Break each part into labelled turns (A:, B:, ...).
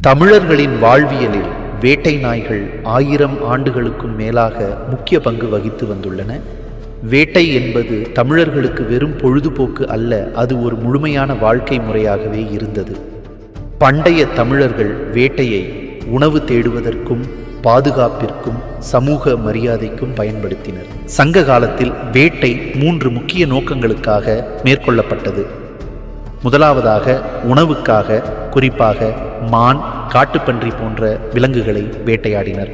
A: தமிழர்களின் வாழ்வியலில் வேட்டை நாய்கள் ஆயிரம் ஆண்டுகளுக்கும் மேலாக முக்கிய பங்கு வகித்து வந்துள்ளன. வேட்டை என்பது தமிழர்களுக்கு வெறும் பொழுதுபோக்கு அல்ல அது ஒரு முழுமையான வாழ்க்கை முறையாகவே இருந்தது. பண்டைய தமிழர்கள் வேட்டையை உணவு தேடுவதற்கும் பாதுகாப்பிற்கும் சமூக மரியாதைக்கும் பயன்படுத்தினர். சங்க காலத்தில் வேட்டை மூன்று முக்கிய நோக்கங்களுக்காக மேற்கொள்ளப்பட்டது. முதலாவதாக உணவுக்காக குறிப்பாக மான் காட்டுப்பன்றி போன்ற விலங்குகளை வேட்டையாடினர்.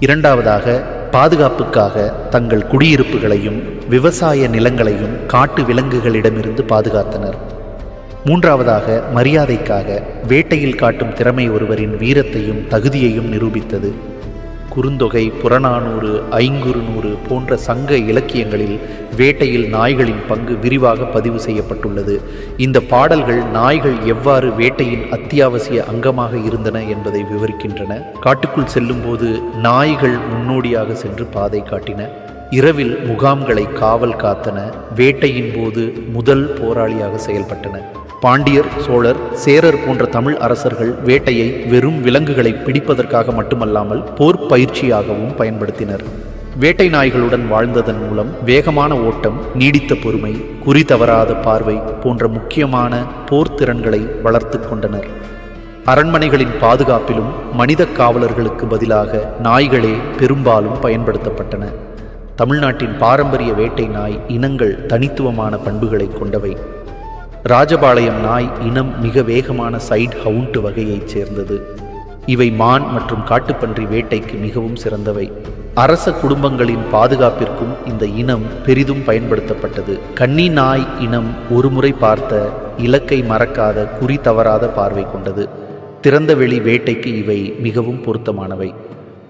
A: இரண்டாவதாக பாதுகாப்புக்காக தங்கள் குடியிருப்புகளையும் விவசாய நிலங்களையும் காட்டு விலங்குகளிடமிருந்து பாதுகாத்தனர். மூன்றாவதாக மரியாதைக்காக வேட்டையில் காட்டும் திறமை ஒருவரின் வீரத்தையும் தகுதியையும் நிரூபித்தது. குறுந்தொகை புறநானூறு ஐங்குறுநூறு போன்ற சங்க இலக்கியங்களில் வேட்டையில் நாய்களின் பங்கு விரிவாக பதிவு செய்யப்பட்டுள்ளது. இந்த பாடல்கள் நாய்கள் எவ்வாறு வேட்டையின் அத்தியாவசிய அங்கமாக இருந்தன என்பதை விவரிக்கின்றன. காட்டுக்குள் செல்லும்போது நாய்கள் முன்னோடியாக சென்று பாதை காட்டின. இரவில் முகாம்களை காவல் காத்தன. வேட்டையின் போது முதல் போராளியாக செயல்பட்டன. பாண்டியர் சோழர் சேரர் போன்ற தமிழ் அரசர்கள் வேட்டையை வெறும் விலங்குகளை பிடிப்பதற்காக மட்டுமல்லாமல் போர் பயிற்சியாகவும் பயன்படுத்தினர். வேட்டை நாய்களுடன் வாழ்ந்ததன் மூலம் வேகமான ஓட்டம் நீடித்த பொறுமை குறி தவறாத பார்வை போன்ற முக்கியமான போர் திறன்களை வளர்த்து கொண்டனர். அரண்மனைகளின் பாதுகாப்பிலும் மனித காவலர்களுக்கு பதிலாக நாய்களே பெரும்பாலும் பயன்படுத்தப்பட்டன. தமிழ்நாட்டின் பாரம்பரிய வேட்டை நாய் இனங்கள் தனித்துவமான பண்புகளை கொண்டவை. ராஜபாளையம் நாய் இனம் மிக வேகமான சைட் ஹவுண்ட் வகையைச் சேர்ந்தது. இவை மான் மற்றும் காட்டுப்பன்றி வேட்டைக்கு மிகவும் சிறந்தவை. அரச குடும்பங்களின் பாதுகாப்பிற்கும் இந்த இனம் பெரிதும் பயன்படுத்தப்பட்டது. கன்னி நாய் இனம் ஒருமுறை பார்த்த இலக்கை மறக்காத குறி தவறாத பார்வை கொண்டது. திறந்தவெளி வேட்டைக்கு இவை மிகவும் பொருத்தமானவை.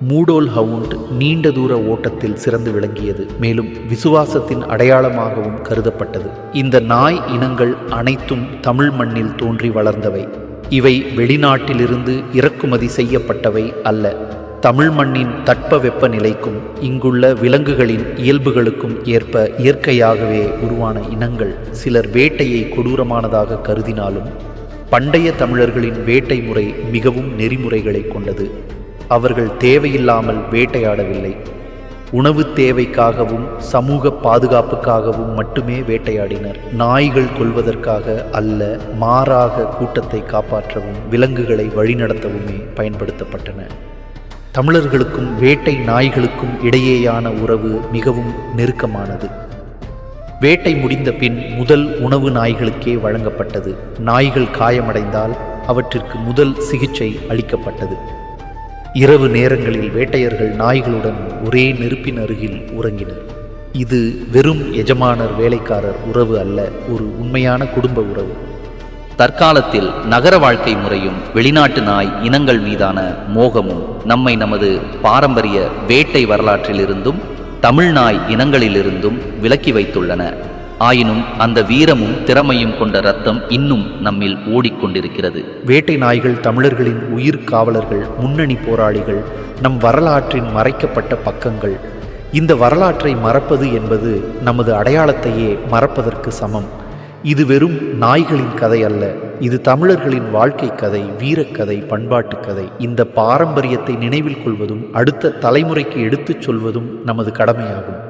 A: மூடோல் ஹவுண்ட் நீண்ட தூர ஓட்டத்தில் சிறந்து விளங்கியது மேலும் விசுவாசத்தின் அடையாளமாகவும் கருதப்பட்டது. இந்த நாய் இனங்கள் அனைத்தும் தமிழ் மண்ணில் தோன்றி வளர்ந்தவை. இவை வெளிநாட்டிலிருந்து இறக்குமதி செய்யப்பட்டவை அல்ல. தமிழ் மண்ணின் தட்ப வெப்பநிலைக்கும் இங்குள்ள விலங்குகளின் இயல்புகளுக்கும் ஏற்ப இயற்கையாகவே உருவான இனங்கள் சிலர் வேட்டையை கொடூரமானதாக கருதினாலும் பண்டைய தமிழர்களின் வேட்டை முறை மிகவும் நெறிமுறைகளை கொண்டது. அவர்கள் தேவையில்லாமல் வேட்டையாடவில்லை. உணவு தேவைக்காகவும் சமூக பாதுகாப்புக்காகவும் மட்டுமே வேட்டையாடினர். நாய்கள் கொள்வதற்காக அல்ல மாறாக கூட்டத்தை காப்பாற்றவும் விலங்குகளை வழிநடத்தவுமே பயன்படுத்தப்பட்டன. தமிழர்களுக்கும் வேட்டை நாய்களுக்கும் இடையேயான உறவு மிகவும் நெருக்கமானது. வேட்டை முடிந்த பின் முதல் உணவு நாய்களுக்கே வழங்கப்பட்டது. நாய்கள் காயமடைந்தால் அவற்றிற்கு முதல் சிகிச்சை அளிக்கப்பட்டது. இரவு நேரங்களில் வேட்டையர்கள் நாய்களுடன் ஒரே நெருப்பின் அருகில் உறங்கினர். இது வெறும் எஜமானர் வேலைக்காரர் உறவு அல்ல ஒரு உண்மையான குடும்ப உறவு.
B: தற்காலத்தில் நகர வாழ்க்கை முறையும் வெளிநாட்டு நாய் இனங்கள் மீதான மோகமும் நம்மை நமது பாரம்பரிய வேட்டை வரலாற்றிலிருந்தும் தமிழ் நாய் இனங்களிலிருந்தும் விலக்கி வைத்துள்ளன. ஆயினும் அந்த வீரமும் திறமையும் கொண்ட ரத்தம் இன்னும் நம்மில் ஓடிக்கொண்டிருக்கிறது.
A: வேட்டை நாய்கள் தமிழர்களின் உயிர் காவலர்கள் முன்னணி போராளிகள் நம் வரலாற்றின் மறைக்கப்பட்ட பக்கங்கள். இந்த வரலாற்றை மறப்பது என்பது நமது அடையாளத்தையே மறப்பதற்கு சமம். இது வெறும் நாய்களின் கதை அல்ல இது தமிழர்களின் வாழ்க்கை கதை வீரக்கதை பண்பாட்டு கதை. இந்த பாரம்பரியத்தை நினைவில் கொள்வதும் அடுத்த தலைமுறைக்கு எடுத்துச் சொல்வதும் நமது கடமையாகும்.